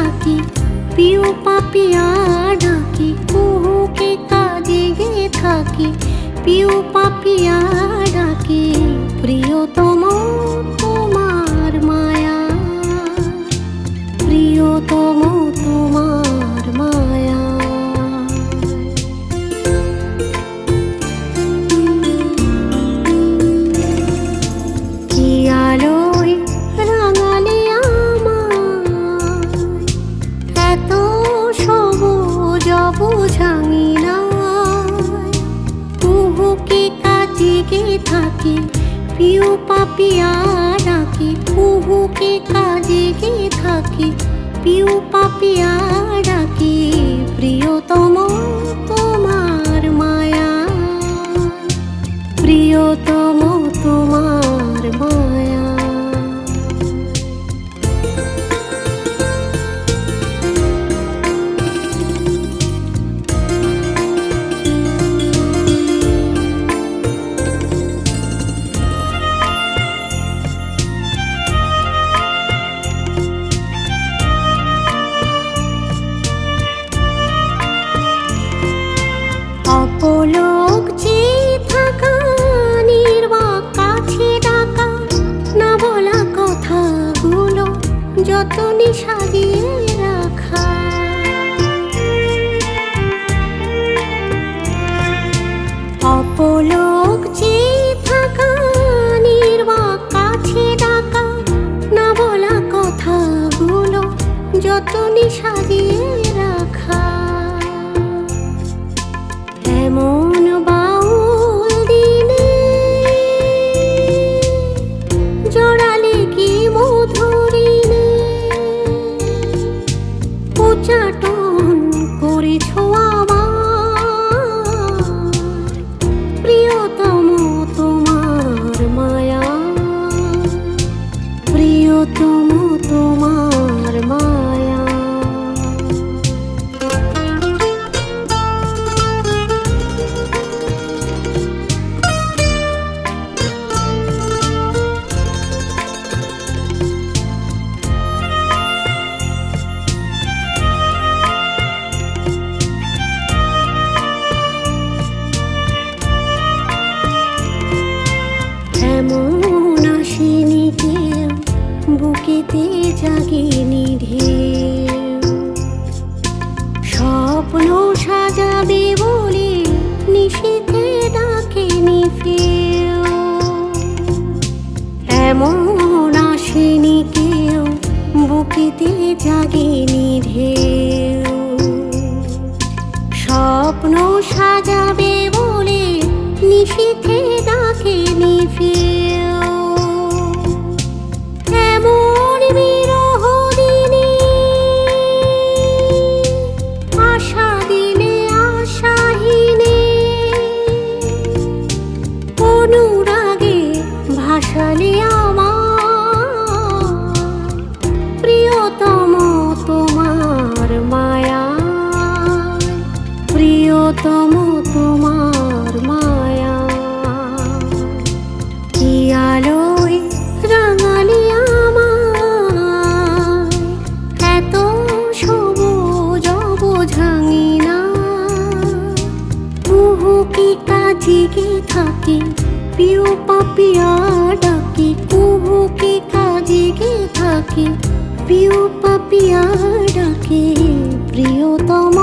ডাকি প্রিয় পাপিয়া ডাকি কুহুকে কাজে গে থাকি প্রিয় পাপিয়া ডাকি প্রিয়তম বুঝাঙি না কুহুকে কাজে গে থাকি? প্রিয় পাপিয়া ডাকি। কুহুকে কাজে গে থাকি? প্রিয় পাপিয়া ডাকি। প্রিয়তম যতনি সাজিয়ে রাখা। এমন বাউল দিনে জড়ালে কি মধুরিনে উচ্চাটন করেছ আমার, প্রিয়তম তোমার মায়া। প্রিয়তম তোমার বুকেতে জাগেনি ঢেউ। স্বপ্ন সাজাবে বলে নিশীথে ডাকেনি ফেউ। এমন আসেনি কেউ, বুকেতে জাগেনি ঢেউ। স্বপ্ন সাজাবে বলে নিশীথে প্রিয়তম তোমার মায়া। কি আলোয় রাঙালি আমায়? এত সবুজ বোঝাঙি না কুহুকি কাজিকে থাকি প্রিয় পাপিয়া ডাকি। কুহুকি কাজিকে থাকি প্রিয় পাপিয়া ডাকি। প্রিয়তম